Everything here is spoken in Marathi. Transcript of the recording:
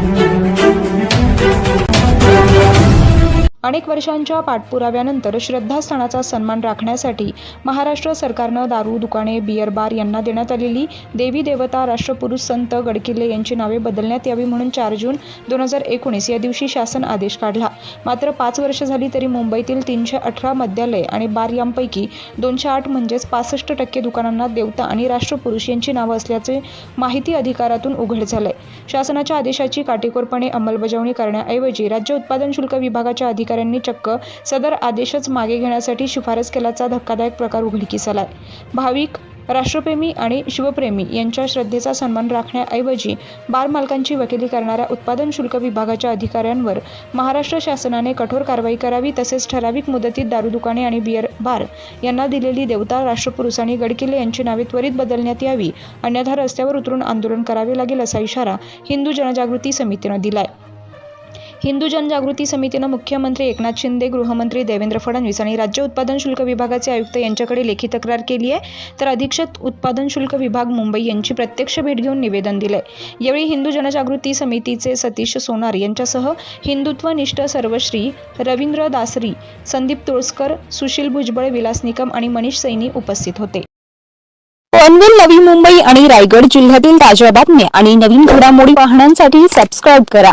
Thank you. अनेक वर्षांच्या पाठपुराव्यानंतर श्रद्धास्थानाचा सन्मान राखण्यासाठी महाराष्ट्र सरकारनं दारू दुकाने बियर बार यांना देण्यात आलेली देवी देवता राष्ट्रपुरुष संत गडकिल्ले यांची नावे बदलण्यात यावी म्हणून चार जून दोन हजार एकोणीस या दिवशी शासन आदेश काढला. मात्र पाच वर्ष झाली तरी मुंबईतील तीनशे अठरा मद्यालय आणि बार यांपैकी दोनशे आठ म्हणजेच पासष्ट टक्के दुकानांना देवता आणि राष्ट्रपुरुष यांची नावं असल्याचे माहिती अधिकारातून उघड झालंय. शासनाच्या आदेशाची काटेकोरपणे अंमलबजावणी करण्याऐवजी राज्य उत्पादन शुल्क विभागाच्या अधिक अधिकाऱ्यांनी चक्क सदर आदेशच मागे घेण्यासाठी शिफारस केल्याचा धक्कादायक प्रकार उघडकीस आलाय भाविक राष्ट्रप्रेमी आणि शिवप्रेमी यांच्या श्रद्धेचा सन्मान राखण्याऐवजी बार मालकांची वकिली करणाऱ्या उत्पादन शुल्क विभागाच्या अधिकाऱ्यांवर महाराष्ट्र शासनाने कठोर कारवाई करावी तसेच ठराविक मुदतीत दारू दुकाने आणि बियर बार यांना दिलेली देवता राष्ट्रपुरुष आणि गडकिल्ले यांची नावे त्वरित बदलण्यात यावी अन्यथा रस्त्यावर उतरून आंदोलन करावे लागेल असा इशारा हिंदू जनजागृती समितीनं दिलाय. हिंदू जनजागृती समितीनं मुख्यमंत्री एकनाथ शिंदे गृहमंत्री देवेंद्र फडणवीस आणि राज्य उत्पादन शुल्क विभागाचे आयुक्त यांच्याकडे लेखी तक्रार केली आहे. तर अधीक्षक उत्पादन शुल्क विभाग मुंबई यांची प्रत्यक्ष भेट घेऊन निवेदन दिले यावेळी हिंदू जनजागृती समितीचे सतीश सोनार यांच्यासह हिंदुत्वनिष्ठ सर्वश्री रवींद्र दासरी संदीप तुळसकर सुशील भुजबळ विलास निकम आणि मनीष सैनी उपस्थित होते. पनवेल नवी मुंबई आणि रायगड जिल्ह्यातील ताज्या बातम्या आणि नवीन घडामोडी पाहण्यासाठी सबस्क्राईब करा.